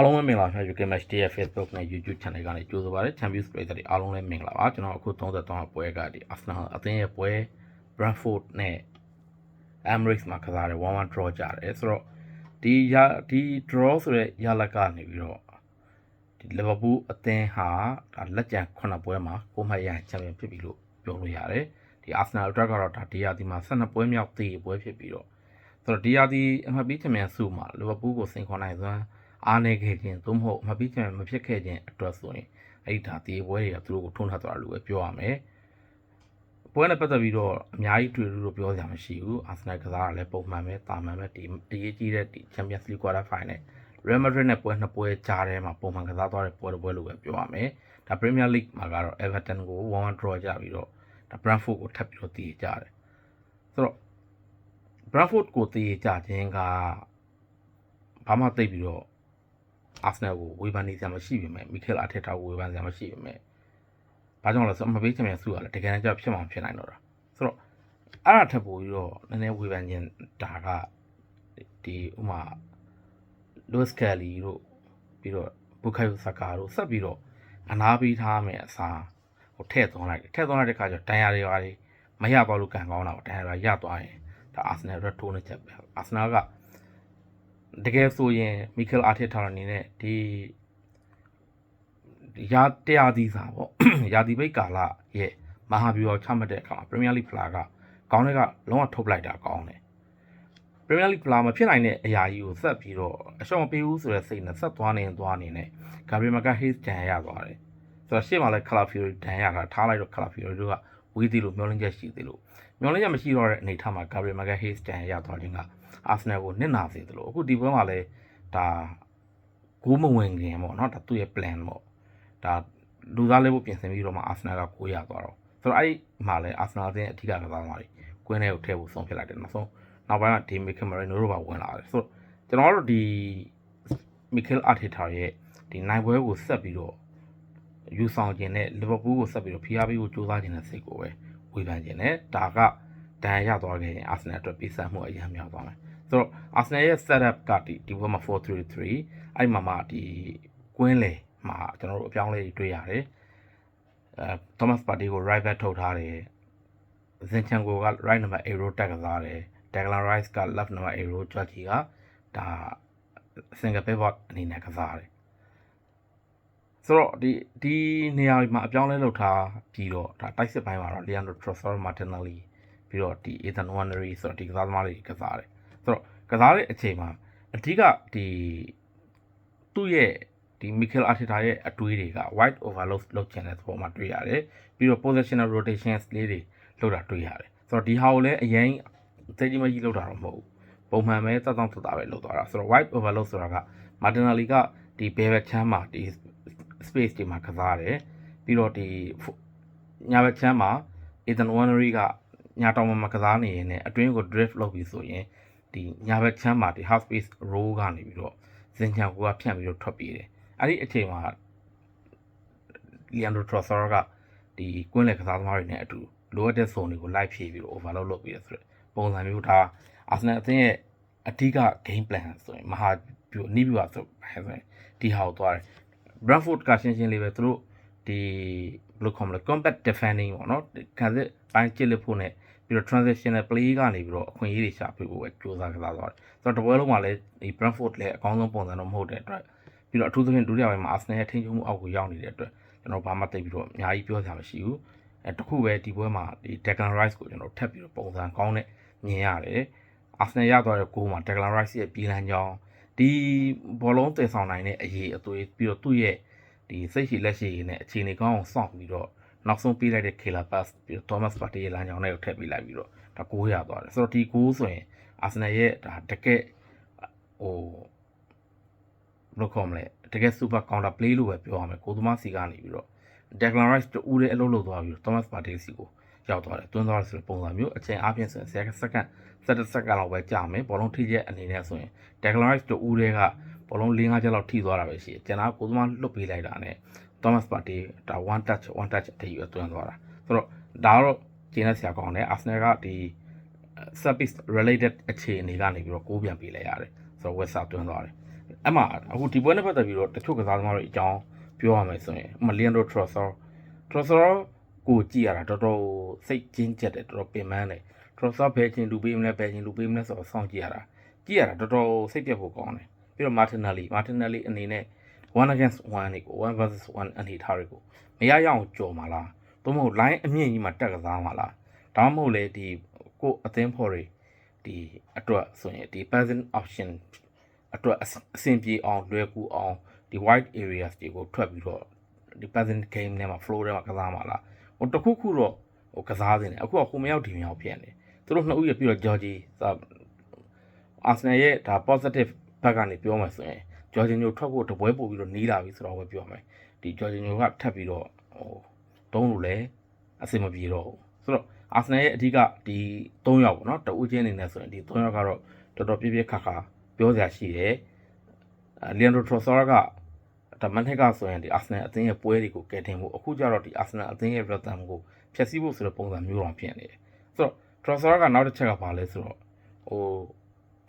အားလုံးပဲမင်္ဂလာပါ UK Match Day ရဲ့ Facebook နဲ့ YouTube Channel ကနေကြိုဆိုပါရစေ Champions Player တွေအားလုံးလည်းမင်္ဂလာပါကျွန်တော်အခု33ပွဲကဒီ Arsenal အသင်းရဲ့ပွဲ Brentford နဲ့ Emirates မှာကစားတယ်1-1 draw ကြတယ်ဆိုတော့ဒီရဒီ draw ဆိုတဲ့ရလကနေပြီးတော့ဒီ Liverpool အသင်းဟာဒါလက်ကျန်9ပွဲမှာကိုမှတ်ရရင် Champion ဖြစ်ပြီလို့ပြောလို့ရတယ်ဒီ Arsenal အတွက်ကတော့ဒါဒီရာဒီမှာ12ပွဲမြောက်တည်ပွဲဖြစ်ပြီးတော့ဆိုတော့ဒီရာဒီအမှတ်ပေးချန်ပီယံစုမှာ Liverpool ကိုစိန်ခေါ်နိုင်စွမ်း အားနေခဲ့ခြင်းသို့မဟုတ်မပြီးချင်မဖြစ်ခဲ့ခြင်းအတွက်ဆိုရင်အဲ့ဒီဒါဒီပွဲတွေကသူတို့ကိုထုံးထသွားတယ်လို့ပဲပြောရမယ်ပွဲနဲ့ပတ်သက်ပြီးတော့အများကြီးတွေ့လို့ပြောစရာမရှိဘူးအာဆင်နယ်ကစားရလဲပုံမှန်ပဲတာမှန်ပဲဒီအရေးကြီးတဲ့ဒီ Champions League Quarter Final Real Madrid နဲ့ပွဲနှစ်ပွဲကြားထဲမှာပုံမှန်ကစားသွားတဲ့ပွဲတစ်ပွဲလို့ပဲပြောရမယ်ဒါ Premier League မှာကတော့ Everton ကို1-1 draw ကြပြီးတော့ဒါ Brentford ကိုထပ်ပြီးတော့တည်ကြတယ်ဆိုတော့ Brentford ကိုတည်ကြခြင်းကဘာမှသိပ်ပြီးတော့ အာဆနယ်ကိုဝေဖန်နေစရာမရှိပေမဲ့မီခဲလ်အာထက်တာကိုဝေဖန်စရာမရှိပေမဲ့ဘာကြောင့်လဲဆိုတော့မပေးချင်မြန်စုရလဲတကယ်တမ်းကျဖြစ်မှာဖြစ်နိုင်တော့တာဆိုတော့အဲ့ဒါထပ်ပို့ပြီးတော့နည်းနည်းဝေဖန်ခြင်းဒါကဒီဥမာလုစ်ကယ်လီတို့ပြီးတော့ဘူခိုင်ယိုဆာကာတို့ဆက်ပြီးတော့အနာပေးထားမယ်အစားဟိုထည့်သွင်းလိုက်တယ်ထည့်သွင်းလိုက်တဲ့ခါကျတော့တန်ရာတွေပါလေမရသွားလို့ကန်ကောင်းတာပေါ့တန်ရာတွေရသွားရင်ဒါအာဆနယ်ရက်ထိုးနေချက်ပဲအာဆနယ်က တကယ်ဆိုရင်မီကယ်အာထက်ထာအနေနဲ့ဒီရာတရားသီးစာပေါ့ရာသီပိတ်ကာလရဲ့မဟာဗျူဟာချမှတ်တဲ့အခါမှာပရီးမီယာလိဖလာကကောင်းတဲ့ကလုံးဝထုတ်လိုက်တာကောင်းတယ်ပရီးမီယာလိဖလာမဖြစ်နိုင်တဲ့အရာကြီးကိုဆက်ပြီးတော့အရှောင်ပေးဦးဆိုတဲ့စိတ်နဲ့ဆက်သွားနေသွားနေနဲ့ဂါဘရီမကဟေးစ်တန်ရသွားတယ်ဆိုတော့ရှေ့မှာလဲကလာဖီယိုတန်ရတာထားလိုက်တော့ကလာဖီယိုတို့က ဝေးသေးလို့မျောလင်းချက်ရှိသေးလို့မျောလင်းချက်မရှိတော့တဲ့အနေထားမှာဂါဘရီမကဟေးစ်တန်ရသွားခြင်းကအာဆနယ်ကိုနစ်နာစေသလိုအခုဒီပွဲမှာလည်းဒါဂိုးမဝင်ခင်ပေါ့နော်ဒါသူ့ရဲ့ plan ပေါ့ဒါလူသားလေးဖို့ပြင်ဆင်ပြီးတော့မှအာဆနယ်ကကိုရသွားတော့ဆိုတော့အဲ့ဒီမှာလည်းအာဆနယ်အသင်းအထူးကကစားသမားတွေကွင်းထဲကိုထည့်ဖို့ဆုံးဖြတ်လိုက်တယ်နောက်ဆုံးနောက်ပိုင်းကဒီမီကယ်မရီနိုတို့ပါဝင်လာတယ်ဆိုတော့ကျွန်တော်တို့ဒီမီကယ်အာတီတာရဲ့ဒီနိုင်ပွဲကိုဆက်ပြီးတော့ ယူဆောင်ခြင်းနဲ့လီဗာပူးကိုဆက်ပြီးတော့ဖိအားပေးဖို့ကြိုးစားခြင်းနဲ့စိတ်ကိုပဲဝေဖန်ခြင်းနဲ့ဒါကဒဏ်ရာရသွားခဲ့ရင်အာဆနယ်အတွက်ပေးဆက်မှုအရင်မြောက်သွားမယ်ဆိုတော့ Arsenal ရဲ့ setup ကဒီဒီဘက်မှာ433အဲ့မှာမှဒီကွင်းလေမှာကျွန်တော်တို့အပြောင်းလဲတွေတွေ့ရတယ်အဲ Thomas Partey ကို right back ထုတ်ထားတယ် Zinchenko က right number 8 row တက်ကစားတယ် Declan Rice က left number 8 row Georgie ကဒါ single pivot အနေနဲ့ကစားတယ် ဆိုတော့ဒီဒီနေရာတွေမှာအပြောင်းလဲလုပ်ထားပြီးတော့ဒါတိုက်စစ်ပိုင်းမှာတော့ Leandro Trossard Martinelli ပြီးတော့ဒီ Ethan Nwaneri ဆိုတော့ဒီကစားသမားတွေကစားတယ်ဆိုတော့ကစားတဲ့အချိန်မှာအဓိကဒီသူ့ရဲ့ဒီ Mikel Arteta ရဲ့အတွေးတွေက wide overload လုပ်ချင်တဲ့သဘောမှာတွေ့ရတယ်ပြီးတော့ positional rotations လေးတွေလုပ်တာတွေ့ရတယ်ဆိုတော့ဒီဟာကိုလည်းအရင်သိကြီးမကြီးလုပ်တာတော့မဟုတ်ဘူးပုံမှန်ပဲတောက်တောက်ထတာပဲလုပ်သွားတာဆိုတော့ wide overload ဆိုတာက Martinelli ကဒီ bell back ချမ်းမှာဒီ space တွေမှာကစားတယ်ပြီးတော့ဒီညာဘက်ချမ်းမှာ Ethan Nwaneri ကညာတောင်မှာကစားနေရင်လည်းအတွင်းကို drift လုပ်ပြီးဆိုရင်ဒီညာဘက်ချမ်းမှာဒီ half space row ကနေပြီးတော့ဇင်ချန်ကိုကဖြန့်ပြီးတော့ထွက်ပြေးတယ်အဲ့ဒီအချိန်မှာလီယန်ဒိုထရောဆာကဒီကွင်းလေကစားသမားတွေနဲ့အတူလိုအပ်တဲ့ zone တွေကို live ဖြည့်ပြီးတော့ overload လုပ်ပြီးရဆိုတဲ့ပုံစံမျိုးဒါအာဆင်နယ်အသင်းရဲ့အဓိက game plan ဆိုရင်မဟာဗျူနီးဗျူဟာဆိုဆိုရင်ဒီဟာကိုသွားတယ် Brentford ကရှင်းရှင်းလေးပဲသူတို့ဒီဘယ်လိုခေါ်မလဲ combat defending ပေါ့နော်ခံစစ်ပိုင်းချစ်လက်ဖို့နဲ့ပြီးတော့ transitional play ကနေပြီးတော့အခွင့်အရေးတွေရှာဖွေဖို့ပဲကြိုးစားကစားသွားတယ်။ဆိုတော့တပွဲလုံးမှာလည်းဒီ Brentford လည်းအကောင်းဆုံးပုံစံတော့မဟုတ်တဲ့အတွက်ပြီးတော့အထူးသဖြင့်ဒုတိယပိုင်းမှာ Arsenal ရဲ့ထိန်းချုပ်မှုအောက်ကိုရောက်နေတဲ့အတွက်ကျွန်တော်ဘာမှသိပြီးတော့အများကြီးပြောစရာမရှိဘူး။အဲတခုပဲဒီပွဲမှာဒီ Declan Rice ကိုကျွန်တော်ထပ်ပြီးတော့ပုံစံကောင်းနဲ့မြင်ရတယ်။ Arsenal ရသွားတဲ့ဂိုးမှာ Declan Rice ရဲ့ပြည်လန်းကြောင်း ဒီဘောလုံးတည်ဆောင်နိုင်တဲ့အရေးအသွေးပြီးတော့သူ့ရဲ့ဒီစိတ်ရှိလက်ရှိနဲ့အခြေအနေကောင်းအောင်စောင့်ပြီးတော့နောက်ဆုံးပေးလိုက်တဲ့ Killer Pass ပြီးတော့ Thomas Partey ရဲ့လမ်းကြောင်းနဲ့ကိုထည့်ပေးလိုက်ပြီးတော့ဒါ900ရသွားတယ်ဆိုတော့ဒီ9ဆိုရင် Arsenal ရဲ့ဒါတကယ်ဟိုဘယ်လိုခေါ်မလဲတကယ် super counter play လို့ပဲပြောရမယ်ကိုသမားစီကနေပြီးတော့ Declan Rice တူဦးတဲ့အလုပ်လုပ်သွားပြီးတော့ Thomas Partey စီကို ရောက်သွားတယ်တွန်းသွားတယ်ဆိုတဲ့ပုံစံမျိုးအချိန်အားဖြင့်ဆိုရင်10စက္ကန့်17စက္ကန့်လောက်ပဲကြာမယ်ဘောလုံးထိချက်အနေနဲ့ဆိုရင် Declan Rice တူဦးတွေကဘောလုံး၄၅ချက်လောက်ထိသွားတာပဲရှိတယ်ကျန်တာကိုသမားလွတ်ပေးလိုက်တာ ਨੇ Thomas Partey ဒါ one touch one touch အထိရွတွန်းသွားတာဆိုတော့ဒါကတော့ကျင်းတဲ့ဆရာကောင်းတယ် Arsenal ကဒီ service related အခြေအနေကနေပြီးတော့ကိုးပြန်ပေးလိုက်ရတယ်ဆိုတော့ website တွန်းသွားတယ်အဲ့မှာအခုဒီပွဲနဲ့ပတ်သက်ပြီးတော့တချို့ကစားသမားတွေအကြောင်းပြောရမယ်ဆိုရင်ဥပမာလီယန်ဒိုထရော်ဆောထရော်ဆော ကိုကြည့်ရတာတော်တော်စိတ်ကျဉ်ကျက်တယ်တော်တော်ပင်ပန်းတယ်ထရော်ဆောဘယ်ချင်းလူပေးမလဲဘယ်ချင်းလူပေးမလဲဆိုတော့စောင့်ကြည့်ရတာကြည့်ရတာတော်တော်စိတ်ပြတ်ဖို့ကောင်းတယ်ပြီးတော့မာတင်နယ်လီမာတင်နယ်လီအနေနဲ့ one against one တွေကို1 versus 1အနေထားတွေကိုမရရအောင်ကြော်มาလားသို့မဟုတ် line အမြင့်ကြီးမှာတက်ကစားမှာလားဒါမှမဟုတ်လေဒီကိုအသင်းဖော်တွေဒီအတွက်ဆိုရင်ဒီ passing option အတွက်အဆအဆင်ပြေအောင်လွယ်ကူအောင်ဒီ wide areas တွေကိုထွက်ပြီးတော့ဒီ passing game ထဲမှာ flow ထဲမှာကစားမှာလား ဟိုတစ်ခုခုတော့ဟိုကစားနေတယ်အခုကဟိုမရောက်ဒီမရောက်ဖြစ်နေသူတို့နှစ်ဦးရပြီးတော့ Georgie အာဆင်နယ်ရဲ့ဒါ positive ဘက်ကနေပြောမှဆိုရင်ဂျော်ဂျင်ညိုထွက်ဖို့တပွဲပို့ပြီးတော့နီးလာပြီဆိုတော့ပဲပြောမယ်ဒီဂျော်ဂျင်ညိုကထပ်ပြီးတော့ဟိုတုံးလို့လည်းအဆင်မပြေတော့ဘူးဆိုတော့အာဆင်နယ်ရဲ့အဓိကဒီ၃ယောက်ပေါ့နော်တဦးချင်းအနေနဲ့ဆိုရင်ဒီ၃ယောက်ကတော့တော်တော်ပြည့်ပြည့်ခါခါပြောစရာရှိတယ်လီယန်ဒိုထရောဆာက ဒါမန်ထက်ကဆိုရင်ဒီအာဆင်နယ်အသင်းရဲ့ပွဲတွေကိုကယ်တင်ဖို့အခုကျတော့ဒီအာဆင်နယ်အသင်းရဲ့ rhythm ကိုဖျက်ဆီးဖို့ဆိုတဲ့ပုံစံမျိုးတော့ဖြစ်နေတယ်ဆိုတော့ထရောဆာကနောက်တစ်ချက်ကဘာလဲဆိုတော့ဟို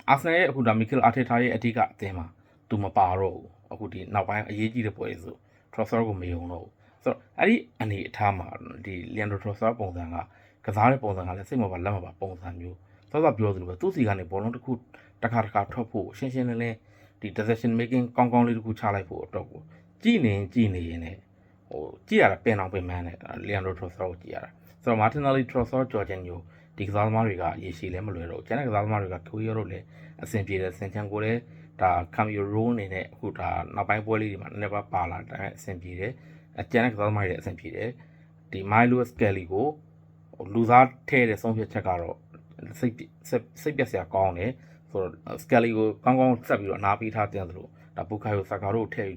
အာဆင်နယ်ရဲ့အခုဒါမီကယ်အာထေတာရဲ့အဓိကအသင်းမှာသူမပါတော့ဘူးအခုဒီနောက်ပိုင်းအရေးကြီးတဲ့ပွဲတွေဆိုထရောဆာကိုမယုံတော့ဘူးဆိုတော့အဲ့ဒီအနေအထားမှာဒီလီယန်ဒိုထရောဆာပုံစံကကစားတဲ့ပုံစံကလည်းစိတ်မပါလက်မပါပုံစံမျိုးစောစောပြောသလိုပဲသူ့စီကနေဘောလုံးတစ်ခုတစ်ခါတစ်ခါထွက်ဖို့ရှင်းရှင်းလင်းလင်း ဒီ decision making ကောင်းကောင်းလေးတစ်ခုချလိုက်ဖို့အတွက်ကိုကြည်နေကြည်နေရင်လည်းဟိုကြည်ရတာပင်အောင်ပင်မန်းတယ်လီယန်ဒိုထရောဆာကိုကြည်ရတာဆိုတော့မာတင်နယ်လီထရောဆာဂျော်ဂျန်ယိုဒီကစားသမားတွေကရေရှည်လည်းမလွယ်တော့ဘူးကျန်တဲ့ကစားသမားတွေကကိုရီးယားတို့လည်းအဆင်ပြေတယ်စင်ချန်ကိုလည်းဒါကမ်ယူရိုးအနေနဲ့အခုဒါနောက်ပိုင်းပွဲလေးတွေမှာနည်းနည်းပါပါလာတယ်အဆင်ပြေတယ်အကျန်တဲ့ကစားသမားတွေလည်းအဆင်ပြေတယ်ဒီမိုင်လိုစကယ်လီကိုဟိုလူစားထဲတဲ့ဆုံးဖြတ်ချက်ကတော့စိတ်စိတ်စိတ်ပြက်စရာကောင်းတယ် ဆိုတော့စကယ်လီကိုကောင်းကောင်းဆက်ပြီးတော့အနာပေးထားတင်တယ်လို့ဒါဘူကာယိုဆာကာတို့ထည့်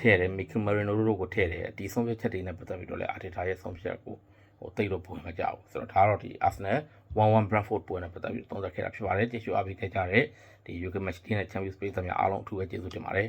ထည့်တယ်မီကီမရီနိုတို့ကိုထည့်တယ်ဒီဆုံးဖြတ်ချက်တွေနဲ့ပတ်သက်ပြီးတော့လည်းအာတီတာရဲ့ဆုံးဖြတ်ချက်ကိုဟိုတိတ်လို့ပုံမကြဘူးဆိုတော့ဒါကတော့ဒီ Arsenal 1-1 Brentford ပွဲနဲ့ပတ်သက်ပြီးသုံးသပ်ခဲ့တာဖြစ်ပါတယ်ကျေးဇူးအားပေးခဲ့ကြတဲ့ဒီ UK Match နဲ့ Champions League သမားအားလုံးအထူးပဲကျေးဇူးတင်ပါတယ်